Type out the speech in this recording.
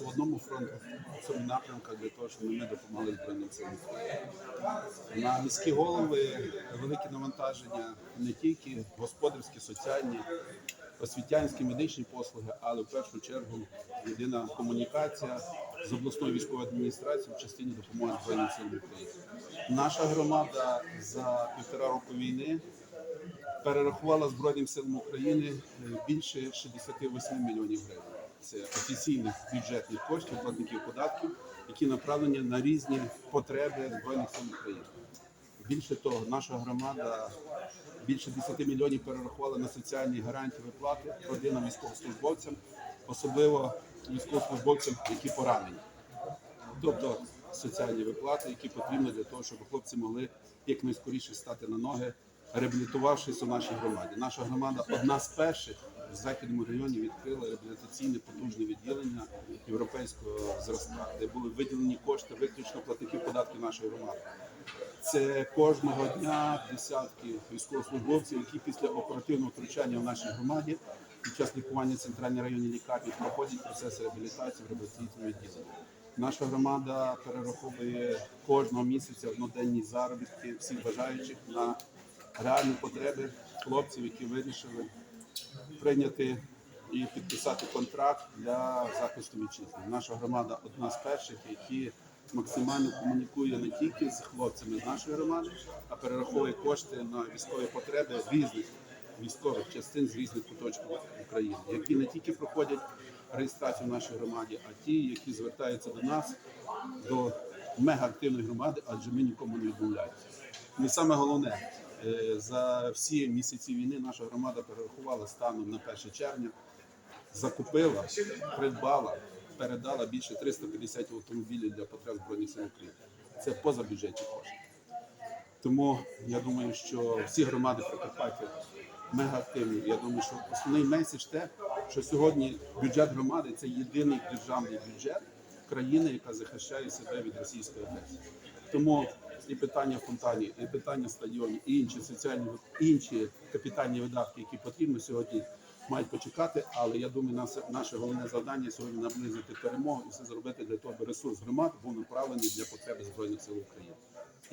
в одному фронту, в цьому напрямку для того, щоб ми допомогли Збройним силам На міські голови великі навантаження не тільки господарські, соціальні, освітянські, медичні послуги, але в першу чергу єдина комунікація з обласною військовою адміністрацією в частині допомоги Збройним силам України. Наша громада за півтора року війни перерахувала Збройним силам України е, більше 68 мільйонів гривень. Офіційних бюджетних коштів платників податків, які направлені на різні потреби Збройних сил України. Більше того, наша громада більше 10 мільйонів перерахувала на соціальні гарантії виплати родинам військовослужбовцям, особливо військовослужбовцям, які поранені. Тобто соціальні виплати, які потрібні для того, щоб хлопці могли якнайскоріше стати на ноги, реабілітувавшись у нашій громаді. Наша громада одна з перших в західному районі відкрила реабілітаційне потужне відділення європейського зразка, де були виділені кошти виключно платників податків нашої громади. Це кожного дня десятки військовослужбовців, які після оперативного втручання в нашій громаді під час лікування в центральній районній лікарні проходять процес реабілітації в реабілітаційному відділенні. Наша громада перераховує кожного місяця одноденні заробітки всіх бажаючих на реальні потреби хлопців, які вирішили прийняти і підписати контракт для захисту вітчизни. Наша громада одна з перших, які максимально комунікує не тільки з хлопцями з нашої громади, а перераховує кошти на військові потреби різних військових частин з різних куточків України, які не тільки проходять реєстрацію в нашій громаді, а ті, які звертаються до нас, до мегаактивної громади, адже ми нікому не відмовляємося. І саме головне, е, за всі місяці війни наша громада перерахувала станом на 1 червня, закупила, придбала, передала більше 350 автомобілів для потреб Збройних сил України. Це позабюджетні кошти. Тому я думаю, що всі громади Прикарпаття мега активні. Я думаю, що основний меседж те, що сьогодні бюджет громади це єдиний державний бюджет країни, яка захищає себе від російської агресії. Тому і питання фонтанів, і питання стадіонів, і інші соціальні інші капітальні видатки, які потрібно сьогодні. Мають почекати, але я думаю, наше, наше головне завдання сьогодні наблизити перемогу і все зробити для того, аби ресурс громад був направлений для потреби збройних сил України.